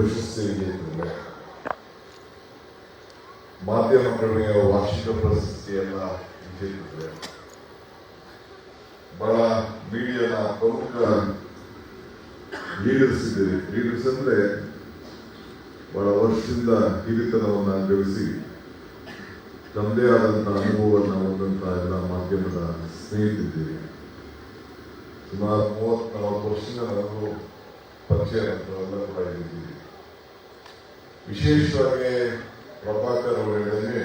ಪ್ರಶಸ್ತಿ ಮಾಧ್ಯಮ ಕರ್ಮಿಯ ವಾರ್ಷಿಕ ಪ್ರಶಸ್ತಿಯನ್ನ ವಿಜೇತರಿದ್ದಾರೆ ಬಹಳ ಮೀಡಿಯಾದ ಪ್ರಮುಖ ಲೀಡರ್ಸ್ ಇದ್ದೀರಿ. ಲೀಡರ್ಸ್ ಅಂದ್ರೆ ಬಹಳ ವರ್ಷದಿಂದ ಹಿರಿತನವನ್ನ ಅನುಭವಿಸಿ ತಮ್ಮದೇ ಆದಂತಹ ಅನುಭವವನ್ನು ಹೊಂದಂತಹ ಎಲ್ಲ ಮಾಧ್ಯಮದ ಸ್ನೇಹಿತಿದ್ದೀರಿ ಸುಮಾರು ಮೂವತ್ತ್ ನಾಲ್ಕು ವರ್ಷದಿಂದ ನಾವು ಪರಿಚಯ ಕೂಡ ಇದ್ದೀರಿ ವಿಶೇಷವಾಗಿ ಪ್ರಭಾಕರ್ ಅವರು ಹೇಳಿದ್ರೆ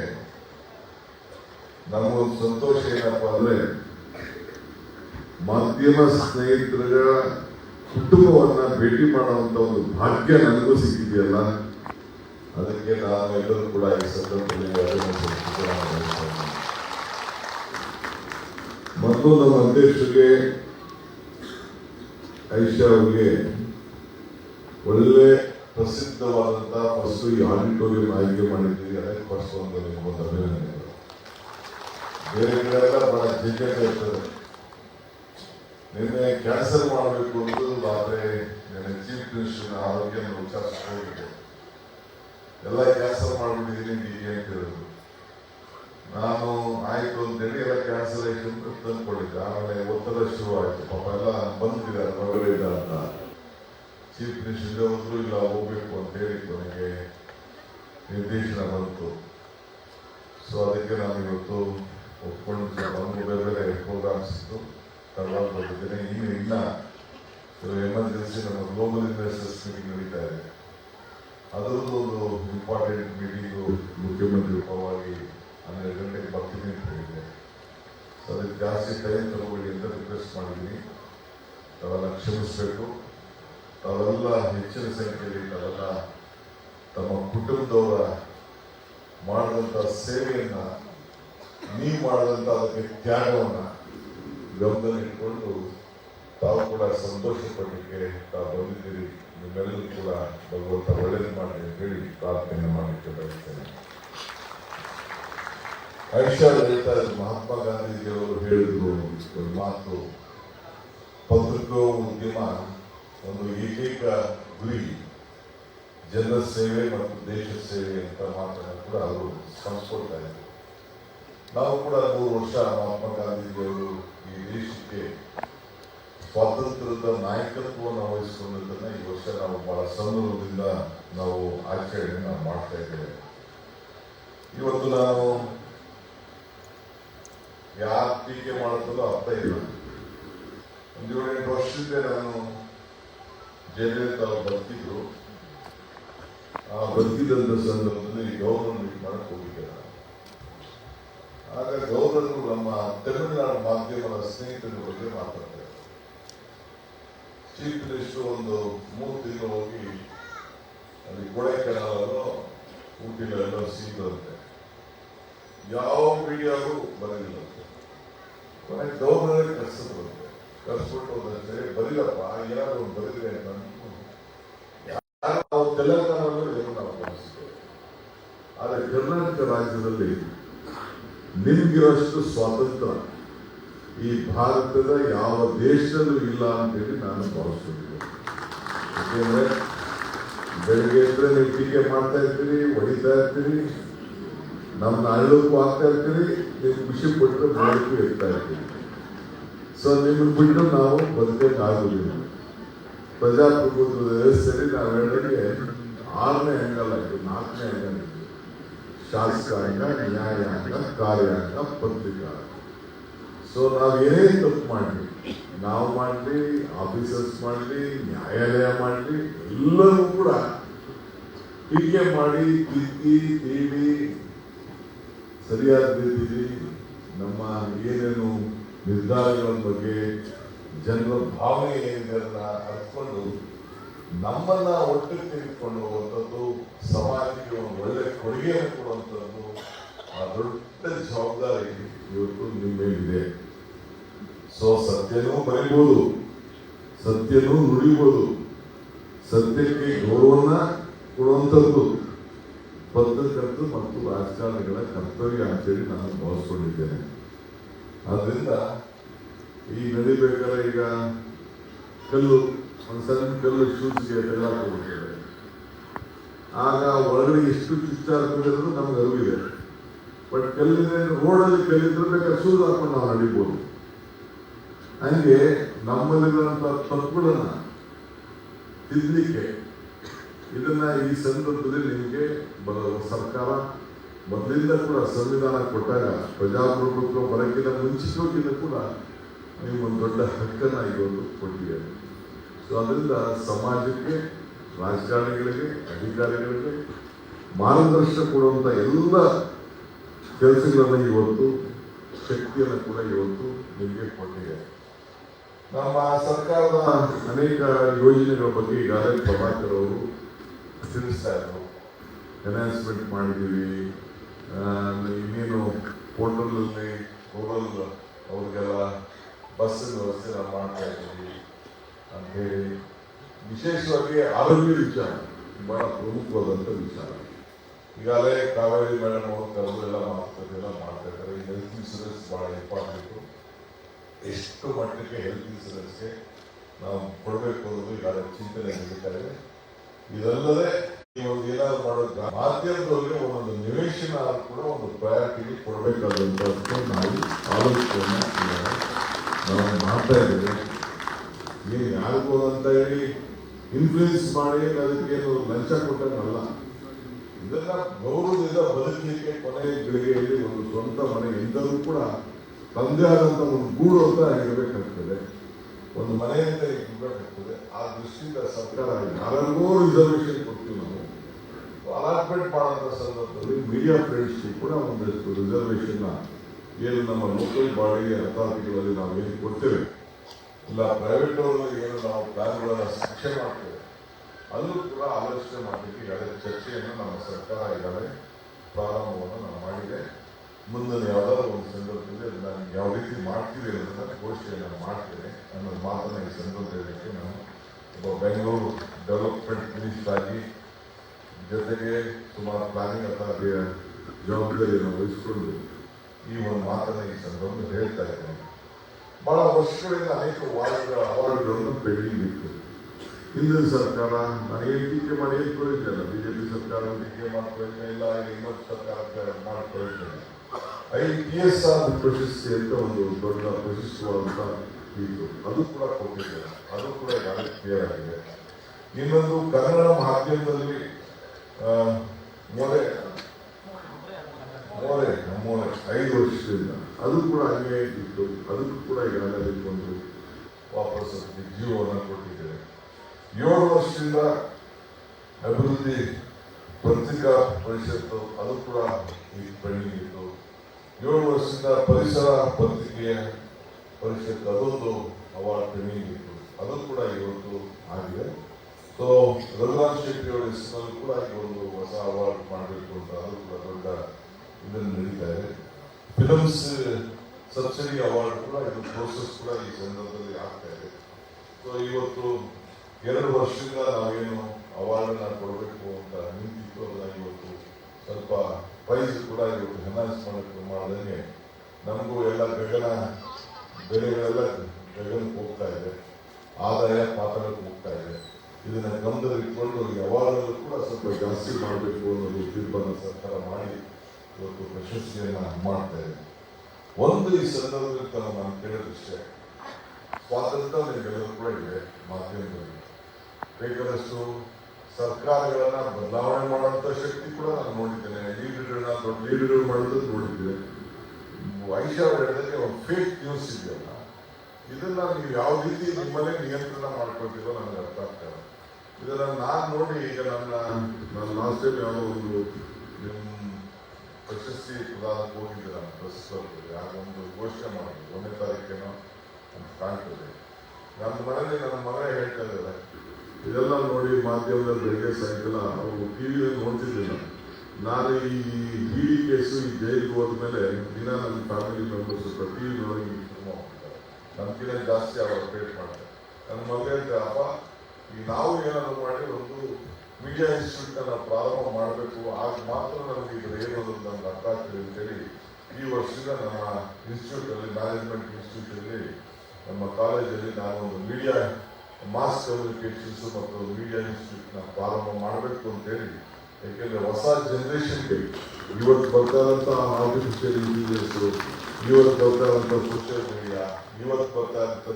ಸಂತೋಷ ಏನಪ್ಪ ಅಂದ್ರೆ ಮಾಧ್ಯಮ ಸ್ನೇಹಿತರ ಕುಟುಂಬವನ್ನ ಭೇಟಿ ಮಾಡುವಂತ ಒಂದು ಭಾಗ್ಯ ನನಗೂ ಸಿಕ್ಕಿದೆಯಲ್ಲ ಅದಕ್ಕೆ ನಾವೆಲ್ಲರೂ ಕೂಡ ಈ ಸಂದರ್ಭದಲ್ಲಿ. ಮತ್ತು ನಮ್ಮ ಅಧ್ಯಕ್ಷರಿಗೆ ಐಶಾ ಅವರಿಗೆ ಒಳ್ಳೆ ಪ್ರಸಿದ್ಧವಾದಂತಹ ಫಸ್ಟ್ ಈ ಆಡಿಟೋರಿಯಂ ಆಯ್ಕೆ ಮಾಡಿದ್ದೀರಿ, ಅದಕ್ಕೆ ಫಸ್ಟ್ ಒಂದು ನಿಮಗೊಂದು ಅಭಿನಂದನೆಗಳು ಬೇರೆ ಕಡೆಲ್ಲ ಬಹಳ ಜಿಗ್ಗತೆ ಇರ್ತದೆ. ನಿನ್ನೆ ಕ್ಯಾನ್ಸಲ್ ಮಾಡಬೇಕು ಅಂತ ಆದರೆ ನಿನ್ನೆ ಚೀಫ್ ಮಿನಿಸ್ಟರ್ ಆರೋಗ್ಯ ವಿಚಾರಿಸ್ಕೊಂಡಿದ್ದೆ ಎಲ್ಲ ಕ್ಯಾನ್ಸಲ್ ಮಾಡಿಬಿಟ್ಟಿದ್ದೀನಿ ಹೀಗೆ ಅಂತ ಹೇಳಿದ್ರು. ನಾನು ಆಯ್ತು ಅಂತೇಳಿ ಎಲ್ಲ ಕ್ಯಾನ್ಸಲೇಷನ್ ತಂದ್ಕೊಂಡಿದ್ದೆ. ಆಮೇಲೆ ಒತ್ತಡ ಶುರು ಆಯ್ತು ಪಾಪ ಎಲ್ಲ ಬಂದಿದ್ದಾರೆ ಮಗಳಿದ್ದ ಅಂತ. ಚೀಫ್ ಮಿನಿಸ್ಟರ್ ಹೋದ್ರು ಇಲ್ಲ ಹೋಗ್ಬೇಕು ಅಂತ ಹೇಳಿ ನನಗೆ ನಿರ್ದೇಶನ ಬಂತು ಸೊ ಅದಕ್ಕೆ ನಾನು ಇವತ್ತು ಒಪ್ಕೊಂಡು ಬೇರೆ ಬೇರೆ ಪ್ರೋಗ್ರಾಮ್ಸ್ ಇತ್ತು ಬಂದಿದ್ದೇನೆ ಇನ್ನು ಇನ್ನ ಎಮರ್ಜೆನ್ಸಿ ನಮ್ಮ ಗ್ಲೋಬಲ್ ಇನ್ವೆಸ್ಟರ್ಸ್ ಮೀಟಿಂಗ್ ನಡೀತಾ ಇದೆ ಅದರದ್ದು ಒಂದು ಇಂಪಾರ್ಟೆಂಟ್ ಮೀಟಿಂಗು ಮುಖ್ಯಮಂತ್ರಿ ಪರವಾಗಿ ಹನ್ನೆರಡು ಗಂಟೆಗೆ ಬರ್ತೀನಿ ಅಂತ ಹೇಳಿದೆ ಸೊ ಅದಕ್ಕೆ ಜಾಸ್ತಿ ಟೈಮ್ ತಗೋಬೇಡಿ ಅಂತ ರಿಕ್ವೆಸ್ಟ್ ಮಾಡಿದ್ದೀನಿ ಅದನ್ನು ಕ್ಷಮಿಸಬೇಕು ತಾವೆಲ್ಲ ಹೆಚ್ಚಿನ ಸಂಖ್ಯೆಯಲ್ಲಿ ತಾವೆಲ್ಲ ತಮ್ಮ ಕುಟುಂಬದವರ ಮಾಡಿದಂಥ ಸೇವೆಯನ್ನು ನೀವು ಮಾಡಿದಂಥ ಅದಕ್ಕೆ ತ್ಯಾಗವನ್ನು ಗಮನ ಇಟ್ಕೊಂಡು ತಾವು ಕೂಡ ಸಂತೋಷ ಪಡಲಿಕ್ಕೆ ತಾವು ಬಂದಿದ್ದೀರಿ. ನಿಮ್ಮೆಲ್ಲರೂ ಕೂಡ ಭಗವಂತ ಒಳ್ಳೇದು ಮಾಡಿ ಹೇಳಿ ಪ್ರಾರ್ಥನೆ ಮಾಡಲಿಕ್ಕೆ ಬಯಸ್ತೇನೆ. ಇದ್ರು ಮಹಾತ್ಮ ಗಾಂಧೀಜಿಯವರು ಹೇಳಿದ್ರು ಒಂದು ಮಾತು, ಪತ್ರಿಕೋದ್ಯಮ ಒಂದು ಏಕೈಕ ಗುರಿ, ಜನರ ಸೇವೆ ಮತ್ತು ದೇಶ ಸೇವೆ ಅಂತ ಮಾತನ್ನು ಕೂಡ ಅವರು ಸ್ಮರಿಸ್ಕೊಳ್ತಾ ಇದ್ರು. ನಾವು ಕೂಡ ನೂರು ವರ್ಷ ಮಹಾತ್ಮ ಗಾಂಧೀಜಿಯವರು ಈ ದೇಶಕ್ಕೆ ಸ್ವಾತಂತ್ರ್ಯದ ನಾಯಕತ್ವವನ್ನು ವಹಿಸಿಕೊಂಡಿದ್ದನ್ನ ಈ ವರ್ಷ ನಾವು ಬಹಳ ಸಂದರ್ಭದಿಂದ ನಾವು ಆಚರಣೆಯನ್ನು ಮಾಡ್ತಾ ಇದ್ದೇವೆ. ಇವತ್ತು ನಾನು ಯಾರು ಟೀಕೆ ಮಾಡೋದಲ್ಲೂ ಅರ್ಥ ಇಲ್ಲ. ಒಂದು ಏಳೆಂಟು ವರ್ಷದಿಂದ ನಾನು ಜಯಲಲಿತಾ ಅವರು ಬರ್ತಿದ್ರು. ಆ ಬರ್ತಿದ್ದಂಥ ಸಂದರ್ಭದಲ್ಲಿ ಗೌರವ ಮೀಟ್ ಮಾಡಕ್ ಹೋಗಿದ್ದೆ ಆಗ ಗೌರವರು ನಮ್ಮ ತಮಿಳುನಾಡು ಮಾಧ್ಯಮದ ಸ್ನೇಹಿತರ ಬಗ್ಗೆ ಮಾತಾಡ್ತಾರೆ. ಚೀಫ್ ಮಿನಿಸ್ಟರ್ ಒಂದು ಮೂರು ತಿಂಗಳು ಹೋಗಿ ಅಲ್ಲಿ ಕೊಡೈಕೆನಾಲಲ್ಲೋ ಊಟಿಲೆಲ್ಲೋ ಸಿಕ್ಕಂತೆ ಯಾವ ಮೀಡಿಯಾಗೂ ಬರಲಿಲ್ಲಂತೆ ಕೊನೆ ಗೌರ್ನರ್ ಕರ್ಸಿದ್ರಂತೆ ಕರ್ಸ್ಬಿಟ್ಟು ಹೋದಂತೆ ಬರೀರಪ್ಪ ಏನಾದ್ರು ಒಂದು ಅಂತ ಯಾರು ನಾವು ತೆಲಂಗಾಣದಲ್ಲೂ ಏನು ನಾವು ಆದರೆ ಕರ್ನಾಟಕ ರಾಜ್ಯದಲ್ಲಿ ನಿಮ್ಗಿರೋಷ್ಟು ಸ್ವಾತಂತ್ರ್ಯ ಈ ಭಾರತದ ಯಾವ ದೇಶದಲ್ಲೂ ಇಲ್ಲ ಅಂತೇಳಿ ನಾನು ಭಾವಿಸ್ತಿದ್ದೇನೆ ಯಾಕೆಂದ್ರೆ ಬೆಳಿಗ್ಗೆ ಎದ್ರೆ ನೀವು ಟೀಕೆ ಮಾಡ್ತಾ ಇರ್ತೀರಿ ಹೊಡಿತಾ ಇರ್ತೀರಿ ನಮ್ಮನ್ನ ಅಳ್ಳಕ್ಕೂ ಆಗ್ತಾ ಇರ್ತೀರಿ ನೀವು ಖುಷಿ ಪಟ್ಟರೆ ಮಾಡೋಕ್ಕೂ ಇರ್ತಾ ಇರ್ತೀರಿ ಸೊ ನಿಮ್ಮನ್ನು ಬಿಟ್ಟು ನಾವು ಬದುಕಕ್ಕೆ ಆಗುದಿಲ್ಲ ಪ್ರಜಾಪ್ರಭುತ್ವದ ವ್ಯವಸ್ಥೆಯಲ್ಲಿ ನಾವು ಹೇಳಿದಂಗೆ ಆರನೇ ಅಂಗಲ್ಲ ಇದು ನಾಲ್ಕನೇ ಅಂಗಲ್. ಶಾಸಕಾಂಗ, ನ್ಯಾಯಾಂಗ, ಕಾರ್ಯಾಂಗ ಪತ್ರಿಕಾ ಸೊ ನಾವು ಏನೇ ತಪ್ಪು ಮಾಡಲಿ, ನಾವು ಮಾಡಲಿ ಆಫೀಸರ್ಸ್ ಮಾಡಲಿ, ನ್ಯಾಯಾಲಯ ಮಾಡಲಿ, ಎಲ್ಲರೂ ಕೂಡ ಟೀಕೆ ಮಾಡಿ ತಿದ್ದಿ ತೀಡಿ ಸರಿಯಾದ ರೀತಿಯಲ್ಲಿ ನಮ್ಮ ಏನೇನು ನಿರ್ಧಾರಗಳ ಬಗ್ಗೆ ಜನರ ಭಾವನೆ ಏನಿದೆ ಅದನ್ನ ಅರ್ಥಕೊಂಡು ನಮ್ಮನ್ನ ಒಟ್ಟಿಗೆ ತೆಗೆದುಕೊಂಡು ಹೋಗುವಂಥದ್ದು ಸಮಾಜಕ್ಕೆ ಒಂದು ಒಳ್ಳೆ ಕೊಡುಗೆಯನ್ನು ಕೊಡುವಂಥದ್ದು ಆ ದೊಡ್ಡ ಜವಾಬ್ದಾರಿ ಇವತ್ತು ನಿಮ್ಮ ಮೇಲಿದೆ. ಸೊ ಸತ್ಯನೂ ಬರೀಬಹುದು ಸತ್ಯನೂ ನುಡಿಬಹುದು ಸತ್ಯಕ್ಕೆ ಗೌರವನ ಕೊಡುವಂಥದ್ದು ಪತ್ರಕರ್ತರು ಮತ್ತು ರಾಜಕಾರಣಿಗಳ ಕರ್ತವ್ಯ ಅಂತೇಳಿ ನಾನು ಭಾವಿಸ್ಕೊಂಡಿದ್ದೇನೆ. ಆದ್ರಿಂದ ಈ ನಡಿಬೇಕಾದ್ರೆ ಈಗ ಕಲ್ಲು, ಒಂದು ಸಣ್ಣ ಕಲ್ಲು ಶೂಸ್ಗೆ ತೆಗೆದಾಕೋಗ್ಬಿಟ್ಟಿದೆ ಆಗ ಒಳಗಡೆ ಎಷ್ಟು ಅನ್ನೋದು ನಮ್ಗೆ ಅರಿವಿದೆ. ಬಟ್ ಕಲ್ಲಿನ ರೋಡಲ್ಲಿ ಕಲ್ಲಿದ್ರೆ ಬೇಕಾದ್ರೆ ಶೂಸ್ ಹಾಕೊಂಡು ನಾವು ನಡಿಬೋದು. ಹಂಗೆ ನಮ್ಮಲ್ಲಿರುವಂತಹ ತಪ್ಪುಗಳನ್ನ ತಿದ್ದಲಿಕ್ಕೆ ಇದನ್ನ ಈ ಸಂದರ್ಭದಲ್ಲಿ ನಿಮಗೆ ಬರೋ ಸರ್ಕಾರ ಮೊದಲಿಂದ ಕೂಡ ಸಂವಿಧಾನ ಕೊಟ್ಟಾಗ ಪ್ರಜಾಪ್ರಭುತ್ವ ಬರೋಕ್ಕಿಂತ ಮುಂಚಿಸೋಕ್ಕಿಂತ ಕೂಡ ಒಂದು ದೊಡ್ಡ ಹಕ್ಕನ್ನು ಇವತ್ತು ಕೊಟ್ಟಿದ್ದಾರೆ. ಸೊ ಅದರಿಂದ ಸಮಾಜಕ್ಕೆ, ರಾಜಕಾರಣಿಗಳಿಗೆ, ಅಧಿಕಾರಿಗಳಿಗೆ ಮಾರ್ಗದರ್ಶನ ಕೊಡುವಂಥ ಎಲ್ಲ ಕೆಲಸಗಳನ್ನು ಇವತ್ತು, ಶಕ್ತಿಯನ್ನು ಕೂಡ ಇವತ್ತು ನಿಮಗೆ ಕೊಟ್ಟಿದೆ. ನಮ್ಮ ಸರ್ಕಾರದ ಅನೇಕ ಯೋಜನೆಗಳ ಬಗ್ಗೆ ಈಗಾಗಲೇ ಪ್ರಭಾಕರ್ ಅವರು ತಿಳಿಸ್ತಾ ಇದ್ರು. ಎನ್ಹಾನ್ಸ್ಮೆಂಟ್ ಮಾಡಿದ್ದೀವಿ. ಇನ್ನೇನು ಪೋರ್ಟಲಲ್ಲಿ ರೂರಲ್ ಅವ್ರಿಗೆಲ್ಲ ಬಸ್ ವ್ಯವಸ್ಥೆ ನಾವು ಮಾಡ್ತಾ ಇದ್ದೀವಿ ಅಂತ ಹೇಳಿ ವಿಶೇಷವಾಗಿ ಆರೋಗ್ಯ ವಿಚಾರ, ಬಹಳ ಪ್ರಮುಖವಾದಂಥ ವಿಚಾರ. ಈಗಾಗಲೇ ಕಾವೇರಿ ಮೇಡಮ್ ಅವರು ಕರೆದು ಎಲ್ಲ ಮಾತುಕತೆ ಎಲ್ಲ ಮಾಡ್ತಾ ಇದ್ದಾರೆ ಹೆಲ್ತ್ ಇನ್ಸೂರೆನ್ಸ್ ಭಾಳ ಇಂಪಾರ್ಟೆಂಟು ಎಷ್ಟು ಮಟ್ಟಕ್ಕೆ ಹೆಲ್ತ್ ಇನ್ಸೂರೆನ್ಸ್ಗೆ ನಾವು ಕೊಡಬೇಕು ಅನ್ನೋದು ಈಗಾಗಲೇ ಚಿಂತನೆ ನಡೀತಾ ಇದೆ. ಇದಲ್ಲದೆ ಏನಾದ್ರು ಮಾಡೋದು ಮಾಧ್ಯಮದವರಿಗೆ ಒಂದೊಂದು ನಿವೇಶನ ಕೂಡ ಒಂದು ಪ್ರಯಾರಿಟಿ ಕೊಡಬೇಕಾದಂಥದ್ದು ನಾವು ಆಲೋಚನೆ ನಾವು ಮಾಡ್ತಾ ಇದ್ದೇವೆ ಏನು ಯಾರಿಗೂ ಅಂತ ಹೇಳಿ ಇನ್ಫ್ಲೂಯೆನ್ಸ್ ಮಾಡಿ ಅದಕ್ಕೇನು ಲಂಚ ಕೊಟ್ಟಂಗಲ್ಲ ಇದೆಲ್ಲ ಗೌರವದಿಂದ ಬದುಕಲಿಕ್ಕೆ ಕೊನೆಯ ಗಳಿಗೆಯಲ್ಲಿ ಒಂದು ಸ್ವಂತ ಮನೆ ಇದ್ದರೂ ಕೂಡ ತಂದೆ ಆದಂತ ಒಂದು ಗೂಡು ಅಂತ ಇರಬೇಕಾಗ್ತದೆ. ಒಂದು ಮನೆಯಿಂದ ಇರಬೇಕಾಗ್ತದೆ. ಆ ದೃಷ್ಟಿಯಿಂದ ಸರ್ಕಾರ ಯಾರಿಗೂ ನಾವು ಅಲಾಟ್ಮೆಂಟ್ ಮಾಡುವಂತ ಸಂದರ್ಭದಲ್ಲಿ ಮೀಡಿಯಾ ಫ್ರೆಂಡ್ಸ್ ಕೂಡ ಒಂದಷ್ಟು ರಿಸರ್ವೇಶನ್ ಏನು ನಮ್ಮ ಲೋಕಲ್ ಬಾಡಿ ಅಥಾರಿಟಿಗಳಲ್ಲಿ ನಾವು ಏನು ಕೊಡ್ತೇವೆ. ಇಲ್ಲ ಪ್ರೈವೇಟ್ ಅವರಲ್ಲಿ ಏನು ನಾವು ಪ್ಲಾನ್ಗಳನ್ನು ಶಿಕ್ಷೆ ಮಾಡ್ತೇವೆ, ಅಲ್ಲೂ ಕೂಡ ಆಲೋಚನೆ ಮಾಡಲಿಕ್ಕೆ ಈಗಾಗಲೇ ಚರ್ಚೆಯನ್ನು ನಮ್ಮ ಸರ್ಕಾರ ಈಗಾಗಲೇ ಪ್ರಾರಂಭವನ್ನು ನಾವು ಮಾಡಿದೆ. ಮುಂದಿನ ಯಾವುದಾದ್ರು ಒಂದು ಸಂದರ್ಭದಲ್ಲಿ ನಾನು ಯಾವ ರೀತಿ ಮಾಡ್ತೀವಿ ಅನ್ನೋದನ್ನ ಘೋಷಣೆಯನ್ನು ಮಾಡ್ತೇನೆ ಅನ್ನೋ ಮಾತನ್ನು ಈ ಸಂದರ್ಭದಲ್ಲಿ ನಾನು ಒಬ್ಬ ಬೆಂಗಳೂರು ಡೆವಲಪ್ಮೆಂಟ್ ಮಿನಿಸ್ಟರ್ ಆಗಿ ಜೊತೆಗೆ ಸುಮಾರು ಪ್ಲಾನಿಂಗ್ ಅಥಾರಿಟಿಯ ಜವಾಬ್ದಾರಿಯನ್ನು ವಹಿಸಿಕೊಂಡು ಈ ಒಂದು ಮಾತನ್ನು ಈ ಸಂದರ್ಭದಲ್ಲಿ ಹೇಳ್ತಾ ಇದ್ದೇನೆ ಬಹಳ ವರ್ಷಗಳಿಂದ ಅನೇಕ ವಾರ್ಡ್ಗಳ ಅವಾರ್ಡ್ಗಳನ್ನು ಪೆಂಡಿಂಗ್ ಹಿಂದಿನ ಸರ್ಕಾರ ನಾನು ಏನು ಟೀಕೆ ಮಾಡಿ ಏನು ಪ್ರಯೋಜನ ಬಿಜೆಪಿ ಸರ್ಕಾರ ಟೀಕೆ ಮಾಡ್ಕೊಳ್ಳಿಲ್ಲ ಇಲ್ಲ ಇನ್ನೊಂದು ಸರ್ಕಾರ ಮಾಡ್ಕೊಳ್ಳಿಲ್ಲ ಐ ಪಿ ಎಸ್ ಆರ್ ಪ್ರಶಸ್ತಿ ಅಂತ ಒಂದು ದೊಡ್ಡ ಪ್ರಶಸ್ತಿವಾದಂತ ಇದು. ಅದು ಕೂಡ ಕೊಟ್ಟಿದ್ದಾರೆ ಅದು ಕೂಡ ಕ್ಲಿಯರ್ ಆಗಿದೆ ಇನ್ನೊಂದು ಕನ್ನಡ ಮಾಧ್ಯಮದಲ್ಲಿ ಮೊರೆ. ಮೋರೆ ಮೋರೆ. ಐದು ವರ್ಷದಿಂದ ಅದು ಕೂಡ ಹಾಗೆ ಇತ್ತು. ಅದಕ್ಕೂ ಕೂಡ ಈಗಾಗಲೇ ಒಂದು ವಾಪಸ್ ಜೀವವನ್ನು ಕೊಟ್ಟಿದ್ದೇವೆ ಏಳು ವರ್ಷದಿಂದ ಅಭಿವೃದ್ಧಿ ಪತ್ರಿಕಾ ಪರಿಷತ್ತು, ಅದು ಕೂಡ ಈ ಪೆಂಡಿಂಗ್ ಇತ್ತು. ಏಳು ವರ್ಷದಿಂದ ಪರಿಸರ ಪತ್ರಿಕೆಯ ಪರಿಷತ್ತು ಅದೊಂದು ಅವಾರ್ಡ್ ಪೆಂಡಿಂಗ್ ಇತ್ತು. ಅದು ಕೂಡ ಇವತ್ತು ಆಗಿದೆ. ಸೊ ರಘುನಾಥ್ ಶೆಟ್ಟಿ ಅವರ ಹೆಸರಲ್ಲಿ ಕೂಡ ಈಗ ಒಂದು ಹೊಸ ಅವಾರ್ಡ್ ಮಾಡಬೇಕು ಅಂತ ಅದು ಕೂಡ ದೊಡ್ಡ ಇದನ್ನು ನಡೀತಾ ಇದೆ. ಫಿಲಮ್ಸ್ ಸಬ್ಸಿಡಿ ಅವಾರ್ಡ್ ಕೂಡ ಇದು ಪ್ರೋಸೆಸ್ ಕೂಡ ಈ ಸಂದರ್ಭದಲ್ಲಿ ಆಗ್ತಾ ಇದೆ. ಸೊ ಇವತ್ತು ಎರಡು ವರ್ಷದಿಂದ ನಾವೇನು ಅವಾರ್ಡನ್ನ ಕೊಡಬೇಕು ಅಂತ ನಿಂತಿತ್ತು ಅದನ್ನ ಇವತ್ತು ಸ್ವಲ್ಪ ಪ್ರೈಸ್ ಕೂಡ ಇವತ್ತು ಎನ್ಹಾನ್ಸ್ ಮಾಡಕ್ಕೆ ಮಾಡಿದಂಗೆ ನಮಗೂ ಎಲ್ಲ ಗಗನ ಬೆಲೆಗಳೆಲ್ಲ ಗಗನಕ್ಕೆ ಹೋಗ್ತಾ ಇದೆ. ಆದಾಯ ಪಾತ್ರಕ್ಕೆ ಹೋಗ್ತಾ ಇದೆ. ಇದನ್ನ ಗಮನದಲ್ಲಿ ಯಾವಾಗಲೂ ಕೂಡ ಸ್ವಲ್ಪ ಜಾಸ್ತಿ ಮಾಡಬೇಕು ಅನ್ನೋದು ತೀರ್ಮಾನ ಸರ್ಕಾರ ಮಾಡಿ ಇವತ್ತು ಪ್ರಶಸ್ತಿಯನ್ನು ಮಾಡ್ತಾ ಇದೆ. ಒಂದು ಈ ಸಂದರ್ಭದಲ್ಲಿ ತಾವು ನಾನು ಕೇಳೋದಿಷ್ಟೇ ಸ್ವಾತಂತ್ರ್ಯ ನಿಮಗೆಲ್ಲರೂ ಕೂಡ ಇದೆ ಮಾಧ್ಯಮದಲ್ಲಿ. ಬೇಕಾದಷ್ಟು ಸರ್ಕಾರಗಳನ್ನ ಬದಲಾವಣೆ ಮಾಡುವಂತ ಶಕ್ತಿ ಕೂಡ ನಾನು ನೋಡಿದ್ದೇನೆ. ಲೀಡರ್ಗಳನ್ನ ದೊಡ್ಡ ಲೀಡರ್ಗಳು ಮಾಡಿದ್ರು ನೋಡಿದ್ದೇನೆ ವೈಶ್ ಅವರು ಒಂದು ಫೇಕ್ ನ್ಯೂಸ್ ಇದೆಯಲ್ಲ, ಇದನ್ನ ನೀವು ಯಾವ ರೀತಿ ನಿಮ್ಮಲ್ಲೇ ನಿಯಂತ್ರಣ ಮಾಡ್ಕೊಳ್ತೀರೋ ನನಗೆ ಅರ್ಥ ಆಗ್ತದೆ ಇದನ್ನ ನಾನು ನೋಡಿ ಈಗ ನನ್ನ ನಾನು ಲಾಸ್ಟ್ ಯಾವುದೋ ಒಂದು ನಿಮ್ಮ ಪ್ರಶಸ್ತಿ ಪ್ರದಾನಕ್ಕೆ ಹೋಗಿದ್ದೆ ನಾನು ಪ್ರೆಸ್ ಘೋಷಣೆ ಮಾಡಿದ್ರು ಒಂದನೇ ತಾರೀಕೇನೋ ಅಂತ ಕಾಣ್ತದೆ. ನನ್ನ ಮನೇಲಿ ನನ್ನ ಮನೆ ಹೇಳ್ತಾ ಇದ್ದಾರೆ ಇದೆಲ್ಲ ನೋಡಿ ಮಾಧ್ಯಮದಲ್ಲಿ ಬೆಳಗ್ಗೆ ಸಾಯಂಕಾಲ ಅವರು ಟಿ ವಿಯಲ್ಲಿ ನೋಡ್ತಿದ್ದಿಲ್ಲ. ನಾನು ಈ ಡಿ ಕೇಸು ಈ ಜೈಲಿಗೆ ಹೋದ್ಮೇಲೆ ದಿನ ನನ್ನ ಫ್ಯಾಮಿಲಿ ಮೆಂಬರ್ಸ್ ವಿ ನೋಡಿ ತುಂಬ ನಮ್ಗಿಂತ ಜಾಸ್ತಿ ಅವರು ಅಪ್ಡೇಟ್ ಮಾಡ್ತಾರೆ. ನನ್ನ ಮಗ ಹೇಳ್ತಾರೆ ಅಪ್ಪ ನಾವು ಏನಾದರೂ ಮಾಡಿ ಒಂದು ಮೀಡಿಯಾ ಇನ್ಸ್ಟಿಟ್ಯೂಟ್ ಪ್ರಾರಂಭ ಮಾಡಬೇಕು, ಆಗ ಮಾತ್ರ ನಮಗೆ ಇದ್ರ ಏನು ಅನ್ನೋದು ನಮ್ಗೆ ಅರ್ಥ ಆಗ್ತದೆ ಅಂತೇಳಿ ಈ ವರ್ಷದ ನಮ್ಮ ಇನ್ಸ್ಟಿಟ್ಯೂಟ್ ಅಲ್ಲಿ ಮ್ಯಾನೇಜ್ಮೆಂಟ್ ಇನ್ಸ್ಟಿಟ್ಯೂಟ್ ಅಲ್ಲಿ, ನಮ್ಮ ಕಾಲೇಜಲ್ಲಿ ನಾನು ಒಂದು ಮೀಡಿಯಾ ಮಾಸ್ ಕಮ್ಯುನಿಕೇಶನ್ಸ್ ಮತ್ತು ಮೀಡಿಯಾ ಇನ್ಸ್ಟಿಟ್ಯೂಟ್ನ ಪ್ರಾರಂಭ ಮಾಡಬೇಕು ಅಂತೇಳಿ ಯಾಕೆಂದರೆ ಹೊಸ ಜನ್ರೇಷನ್ಗೆ ಇವತ್ತು ಬರ್ತಾ ಇರೋಂಥ ಆರ್ಟಿಫಿಷಿಯಲ್ ಇಂಟೆಲಿಜೆನ್ಸ್ ಇವತ್ತು ಬರ್ತಾ ಇರೋಂಥ ಸೋಷಿಯಲ್ ಮೀಡಿಯಾ ಇವತ್ತು ಬರ್ತಾ ಇರೋಂಥ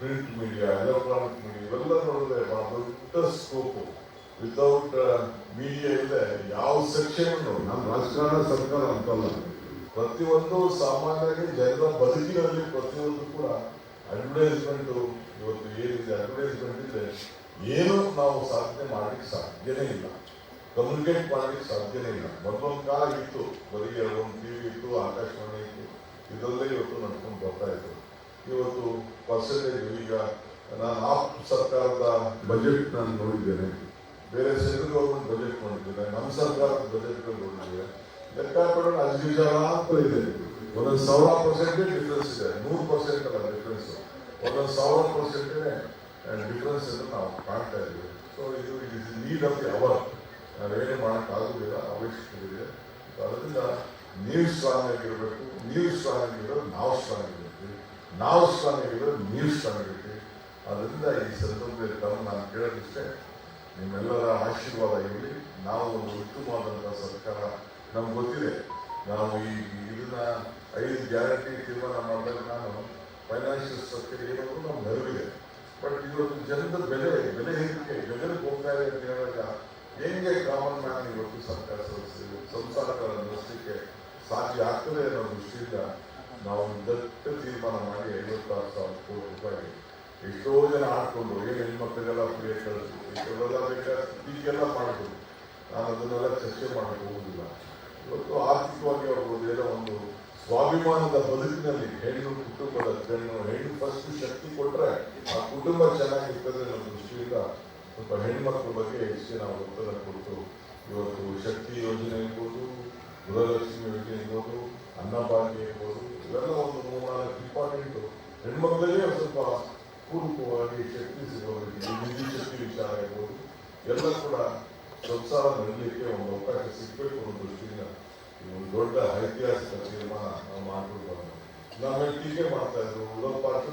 ಪ್ರಿಂಟ್ ಮೀಡಿಯಾ ಎಲೆಕ್ಟ್ರಾನಿಕ್ ಮೀಡಿಯಾ ಇವೆಲ್ಲ ನೋಡಿದ್ರೆ ಬಹಳ ದೊಡ್ಡ ಸ್ಕೋಪ್ ವಿತೌಟ್ ಮೀಡಿಯಾ ಇಲ್ಲದೆ ಯಾವ ಸೆಕ್ಷನ್ ನಮ್ಮ ರಾಜಕಾರಣ ಸರ್ಕಾರ ಅಂತಲ್ಲ. ಪ್ರತಿಯೊಂದು ಸಾಮಾನ್ಯವಾಗಿ ಜನರ ಬದುಕಿನಲ್ಲಿ ಪ್ರತಿಯೊಂದು ಕೂಡ ಅಡ್ವರ್ಟೈಸ್ಮೆಂಟ್ ಇವತ್ತು ಏನಿದೆ ಅಡ್ವರ್ಟೈಸ್ಮೆಂಟ್ ಇದೆ ಏನು ನಾವು ಸಾಧನೆ ಮಾಡಲಿಕ್ಕೆ ಸಾಧ್ಯನೇ ಇಲ್ಲ. ಕಮ್ಯುನಿಕೇಟ್ ಮಾಡಲಿಕ್ಕೆ ಸಾಧ್ಯನೇ ಇಲ್ಲ. ಮೊದಲೊಂದು ಕಾಲ ಇತ್ತು ಬರೀ ಒಂದು ಟಿವಿ ಇತ್ತು ಆಕಾಶವಾಣಿ ಇತ್ತು ಇದರಲ್ಲೇ ಇವತ್ತು ನಡ್ಕೊಂಡು ಬರ್ತಾ ಇತ್ತು ಇವತ್ತು ಪರ್ಸೆಂಟೇಜ್ ಈಗ ನಾನು ಆ ಸರ್ಕಾರದ ಬಜೆಟ್ ನಾನು ನೋಡಿದ್ದೇನೆ. ಬೇರೆ ಸೆಂಟ್ರಲ್ ಗೌರ್ಮೆಂಟ್ ಬಜೆಟ್ ನೋಡಿದ್ದೇನೆ. ನಮ್ಮ ಸರ್ಕಾರದ ಬಜೆಟ್ ನೋಡಿದ್ದೇವೆ. ಲೆಕ್ಕ ಹಾಕೊಂಡ್ರೆ ಅಜ್ಜಿಜಾಲ ಅಂತ ಇದೆ. ಒಂದೊಂದು ಸಾವಿರ ಪರ್ಸೆಂಟೇ ಡಿಫ್ರೆನ್ಸ್ ಇದೆ. ನೂರು ಪರ್ಸೆಂಟ್ ಅಲ್ಲ ಡಿಫ್ರೆನ್ಸ್ ಒಂದೊಂದು ಸಾವಿರ ಪರ್ಸೆಂಟೇ ಡಿಫ್ರೆನ್ಸ್ ಅಂತ ನಾವು ಕಾಣ್ತಾ ಇದ್ದೀವಿ. ಸೊ ಇದು is need of the hour ನಾವೇನು ಮಾಡೋಕ್ಕಾಗೋದಿಲ್ಲ ಅವಶ್ಯಕತೆ ಇದೆ ಅದರಿಂದ ನೀವು ಸ್ಟ್ರಾಂಗ್ ಆಗಿರಬೇಕು ನೀವು ಸ್ಟ್ರಾಂಗ್ ಆಗಿರೋದು ನಾವು ಸ್ಟ್ರಾಂಗ್ ನಾವು ಸ್ವಾಮಿಗಳು ನೀವು ಆಗಿರ್ತೀವಿ ಅದರಿಂದ ಈ ಸಂದರ್ಭದಲ್ಲಿ ತಮ್ಮ ನಾನು ಕೇಳೋದಿಷ್ಟೇ ನಿಮ್ಮೆಲ್ಲರ ಆಶೀರ್ವಾದ ಇರಲಿ. ನಾವು ಒಂದು ಉತ್ತಮವಾದಂಥ ಸರ್ಕಾರ ನಮ್ಗೆ ಗೊತ್ತಿದೆ. ನಾವು ಈ ಇದನ್ನ ಐದು ಗ್ಯಾರಂಟಿ ತೀರ್ಮಾನ ಮಾಡಿದಾಗ ನಾನು ಫೈನಾನ್ಷಿಯಲ್ ಸ್ಟ್ರಕ್ಚರ್ ಏನಾದರೂ ನಮ್ಗೆ ನೆರವಿದೆ. ಬಟ್ ಇವತ್ತು ಜನದ ಬೆಲೆ ಬೆಲೆ ಹೇಗೆ ಬೆಲೆಗೆ ಹೋಗ್ತಾ ಇದೆ ಅಂತ ಹೇಳಿದಾಗ ಹೆಂಗೆ ಕಾಮನ್ ಮ್ಯಾನ್ ಇವತ್ತು ಸರ್ಕಾರ ಸದಸ್ಯರು ಸಂಸಾರಗಳ ನಡೆಸಲಿಕ್ಕೆ ಸಾಧ್ಯ ಆಗ್ತದೆ ಅನ್ನೋ ದೃಷ್ಟಿಯಿಂದ ನಾವು ದೊಡ್ಡ ತೀರ್ಮಾನ ಮಾಡಿ ಐವತ್ತಾರು ಸಾವಿರ ಕೋಟಿ ರೂಪಾಯಿ ಎಷ್ಟೋ ಜನ ಆಡ್ಕೊಂಡು ಏನು ಹೆಣ್ಮಕ್ಳಿಗೆಲ್ಲ ಫ್ರೀ ಕಳಿಸ್ಬೇಕು. ಇವೆಲ್ಲ ಬೇಕಾದ್ರೆ ಈಗೆಲ್ಲ ಮಾಡ್ಬೋದು. ನಾನು ಅದನ್ನೆಲ್ಲ ಚರ್ಚೆ ಮಾಡಕ್ಕೆ ಹೋಗುದಿಲ್ಲ. ಇವತ್ತು ಆರ್ಥಿಕವಾಗಿ ಅವ್ರಿಗೆ ಏನೋ ಒಂದು ಸ್ವಾಭಿಮಾನದ ಬದುಕಿನಲ್ಲಿ ಹೆಣ್ಣು ಕುಟುಂಬದ ಹೆಣ್ಣು ಹೆಣ್ಣು ಫಸ್ಟ್ ಶಕ್ತಿ ಕೊಟ್ಟರೆ ಆ ಕುಟುಂಬ ಚೆನ್ನಾಗಿರ್ತದೆ ಅನ್ನೋ ದೃಷ್ಟಿಯಿಂದ ಸ್ವಲ್ಪ ಹೆಣ್ಮಕ್ಳ ಬಗ್ಗೆ ಹೆಚ್ಚಿನ ಒತ್ತಡ ಕೊಟ್ಟು ಇವತ್ತು ಶಕ್ತಿ ಯೋಜನೆ ಇರ್ಬೋದು, ಗೃಹಲಕ್ಷ್ಮಿ ಯೋಜನೆ ಇರ್ಬೋದು ಅನ್ನಭಾಗ್ಯ ಇರ್ಬೋದು ಇವೆಲ್ಲ ಒಂದು ಮೂರ್ನಾಲ್ಕು ಹೆಣ್ಮಕ್ಳಿಗೆ ಒಂದ್ ಸ್ವಲ್ಪ ಕೂರು ಶಕ್ತಿ ಸಿಗೋದಕ್ಕೆ ನಿಧಿ ಶಕ್ತಿ ವಿಚಾರ ಇರ್ಬೋದು ಎಲ್ಲ ಕೂಡ ಸಂಸಾರ ನಡೀಲಿಕ್ಕೆ ಒಂದು ಅವಕಾಶ ಸಿಗಬೇಕು ಅನ್ನೋ ದೃಷ್ಟಿಯಿಂದ ಒಂದು ದೊಡ್ಡ ಐತಿಹಾಸಿಕ ತೀರ್ಮಾನ ನಾವು ಮಾಡ್ಕೊಂಡು ಬಂದು ಟೀಕೆ ಮಾಡ್ತಾ ಇದ್ರು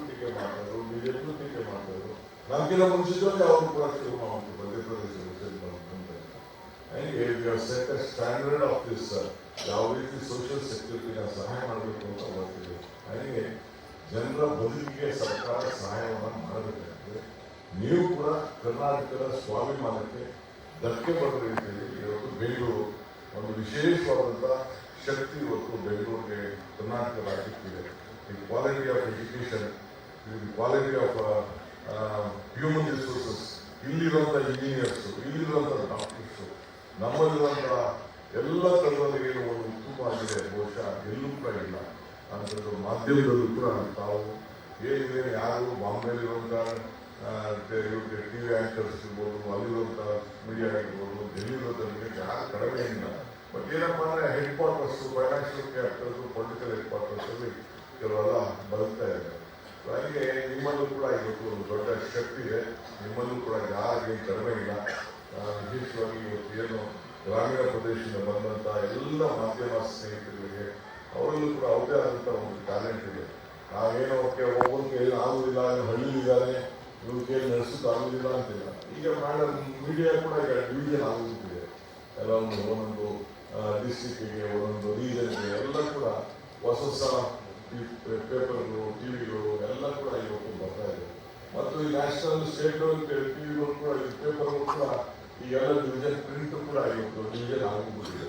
ಟೀಕೆ ಮಾಡ್ತಾ ಇದ್ರು ಬಿಜೆಪಿ ಟೀಕೆ ಮಾಡ್ತಾ ಇದ್ರು ನಮ್ಗಿಂತ ಮುಂಚಿತವಾಗಿ ಅವರು ಕೂಡ ಶುರು ಮಾಡ್ತಾರೆ ಮಧ್ಯಪ್ರದೇಶ ಹಂಗೆ ಸೆಟ್ ಸ್ಟ್ಯಾಂಡರ್ಡ್ ಆಫ್ ದಿಸ್ ಯಾವ ರೀತಿ ಸೋಷಿಯಲ್ ಸೆಕ್ಯೂರಿಟಿನ ಸಹಾಯ ಮಾಡಬೇಕು ಅಂತ ಬರ್ತೀವಿ ಹಾಗೆ ಜನರ ಬದುಕಿಗೆ ಸರ್ಕಾರ ಸಹಾಯವನ್ನು ಮಾಡಬೇಕಾಗಿದೆ ನೀವು ಕೂಡ ಕರ್ನಾಟಕದ ಸ್ವಾಭಿಮಾನಕ್ಕೆ ಧಕ್ಕೆ ಬರುವ ರೀತಿಯಲ್ಲಿ ಇವತ್ತು ಬೆಂಗಳೂರು ಒಂದು ವಿಶೇಷವಾದಂಥ ಶಕ್ತಿ ಇವತ್ತು ಬೆಂಗಳೂರಿಗೆ ಕರ್ನಾಟಕ ರಾಜ್ಯಕ್ಕಿದೆ ಈ quality of education quality of human resources ಇಲ್ಲಿರುವಂಥ ಇಂಜಿನಿಯರ್ಸು ಇಲ್ಲಿರುವಂಥ ಡಾಕ್ಟರ್ಸು ನಮ್ಮಲ್ಲಿರುವಂಥ ಎಲ್ಲ ತರಗತಿಗಳು ಒಂದು ಉತ್ತಮ ಆಗಿದೆ. ಬಹುಶಃ ಎಲ್ಲೂ ಕೂಡ ಇಲ್ಲ. ಅಂತ ಮಾಧ್ಯಮದಲ್ಲೂ ಕೂಡ ತಾವು ಏನಿದೆ, ಯಾರು ಬಾಂಬೆಲಿರುವಂಥ ಟಿ ವಿ ಆ್ಯಂಕರ್ಸ್ ಇರ್ಬೋದು ಅಲ್ಲಿರುವಂತಹ ಮೀಡಿಯಾ ಇರ್ಬೋದು ಡೆಲ್ಲಿರುವಂಥ ಯಾರು ಕಡಿಮೆ ಇಲ್ಲ ಬಟ್ ಏನಪ್ಪ ಅಂದರೆ headquarters financial capitals political head ಕ್ವಾರ್ಟರ್ಸಲ್ಲಿ ಕೆಲವೆಲ್ಲ ಬದುಕ್ತಾ ಇದೆ So ಹಾಗೆ ನಿಮ್ಮಲ್ಲೂ ಕೂಡ ಇವತ್ತು ಒಂದು ದೊಡ್ಡ ಶಕ್ತಿ ಇದೆ ನಿಮ್ಮಲ್ಲೂ ಕೂಡ ಯಾರಿಗೆ ಕಡಿಮೆ ಇಲ್ಲ ಆ, ವಿಶೇಷವಾಗಿ ಇವತ್ತು ಏನು ಗ್ರಾಮೀಣ ಪ್ರದೇಶದಿಂದ ಬಂದಂಥ ಎಲ್ಲ ಮಾಧ್ಯಮ ಸ್ನೇಹಿತರಿಗೆ ಅವರಲ್ಲೂ ಕೂಡ ಅವ್ರದೇ ಆದಂಥ ಒಂದು ಟ್ಯಾಲೆಂಟ್ ಇದೆ. ನಾವೇನೋ, ಓಕೆ ಒಬ್ಬರಿಗೆ ಏನು ಆಗುದಿಲ್ಲ ಹಳ್ಳಿಲಿದ್ದಾರೆ ಇವ್ರ ಕೈಯಲ್ಲಿ ನಡೆಸೋದು ಆಗುದಿಲ್ಲ ಅಂತಿಲ್ಲ. ಈಗ ಮಾಡೋದ್ ಮೀಡಿಯಾ ಕೂಡ ಈಗ ಡಿವಿಷನ್ ಆಗುತ್ತಿದೆ ಎಲ್ಲ ಒಂದು ಒಂದೊಂದು ಡಿಸ್ಟಿಕ್ಕಿಗೆ ಒಂದೊಂದು ರೀಜನ್ಗೆ ಎಲ್ಲ ಕೂಡ ಹೊಸ ಹೊಸ ಪೇಪರ್ಗಳು ಟಿವಿಗಳು ಎಲ್ಲ ಕೂಡ ಇವತ್ತು ಬರ್ತಾ ಇದೆ. ಮತ್ತು ಈ ನ್ಯಾಷನಲ್ ಸ್ಟೇಟ್ ಟಿವಿಗಳು ಕೂಡ, ಈ ಪೇಪರ್ಗಳು ಕೂಡ ಈ ಎಲ್ಲ ಡಿವಿಷನ್ ಪ್ರಿಂಟ್ ಕೂಡ ಆಗಿತ್ತು ಡಿವಿಷನ್ ಆಗಿಬಿಟ್ಟಿದೆ.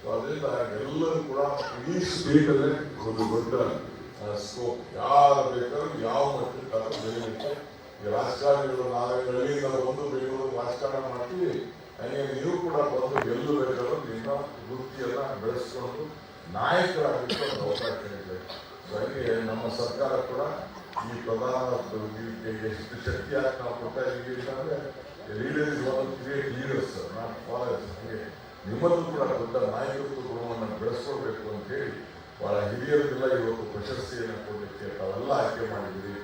ಸೊ ಅದರಿಂದ ಎಲ್ಲರೂ ಕೂಡ ಈ ಸ್ಟೇಟಲ್ಲೇ ಒಂದು ದೊಡ್ಡ ಸ್ಕೋಪ್ ಯಾರು ಬೇಕಾದ್ರೂ ಯಾವ ಮಟ್ಟಕ್ಕಾದ್ರೂ ಬೆಳೆಯುತ್ತೆ ಈ ರಾಜಕಾರಣಿಗಳು ನಾವೇ ಒಂದು ಬೆಂಗಳೂರು ರಾಜಕಾರಣ ಮಾಡ್ತೀವಿ. ಹಾಗೆ ನೀವು ಕೂಡ ಬಂದು ಎಲ್ಲೂ ಬೇಕಾದ್ರೂ ನಿಮ್ಮ ವೃತ್ತಿಯನ್ನು ಬೆಳೆಸ್ಕೊಂಡು ನಾಯಕರಾಗಲಿಕ್ಕೆ ಒಂದು ಅವಕಾಶ ಇದೆ. ಸೊ ಹಾಗೆ ನಮ್ಮ ಸರ್ಕಾರ ಕೂಡ ಈ ಪ್ರಧಾನ ಎಷ್ಟು ಶಕ್ತಿ ಹಾಕಿ ನಾವು ಕೊಡ್ತಾ ಇದ್ದೀವಿ ಅಂತಂದ್ರೆ leader is one create leaders not followers ನಿಮ್ಮಲ್ಲೂ ಕೂಡ ದೊಡ್ಡ ನಾಯಕತ್ವ ಗುಣವನ್ನು ಬೆಳೆಸ್ಕೊಳ್ಬೇಕು ಅಂತ ಹೇಳಿ ಬಹಳ ಹಿರಿಯರಿಗೆಲ್ಲ ಇವತ್ತು ಪ್ರಶಸ್ತಿಯನ್ನು ಕೊಡಲಿಕ್ಕೆ ತಾವೆಲ್ಲ ಆಯ್ಕೆ ಮಾಡಿದ್ದೀರಿ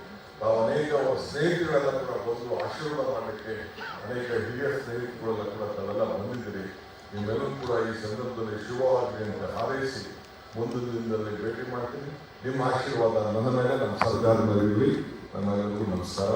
ತಾವು ಅನೇಕ ಸ್ನೇಹಿತರೆಲ್ಲ ಕೂಡ ಬಂದು ಆಶೀರ್ವಾದ ಮಾಡಲಿಕ್ಕೆ ಅನೇಕ ಹಿರಿಯ ಸ್ನೇಹಿತರುಗಳೆಲ್ಲ ಕೂಡ ತಾವೆಲ್ಲ ಬಂದಿದ್ದೀರಿ ನಿಮ್ಮೆಲ್ಲರೂ ಕೂಡ ಈ ಸಂದರ್ಭದಲ್ಲಿ ಶುಭವಾಗಲಿ ಅಂತ ಹಾರೈಸಿ ಮುಂದಿನ ದಿನದಲ್ಲಿ ಭೇಟಿ ಮಾಡ್ತೀನಿ ನಿಮ್ಮ ಆಶೀರ್ವಾದ ನನ್ನ ಮೇಲೆ ನಮ್ಮ ಸರ್ಕಾರದಲ್ಲಿ ನಮ್ಮೆಲ್ಲರಿಗೂ ನಮಸ್ಕಾರ.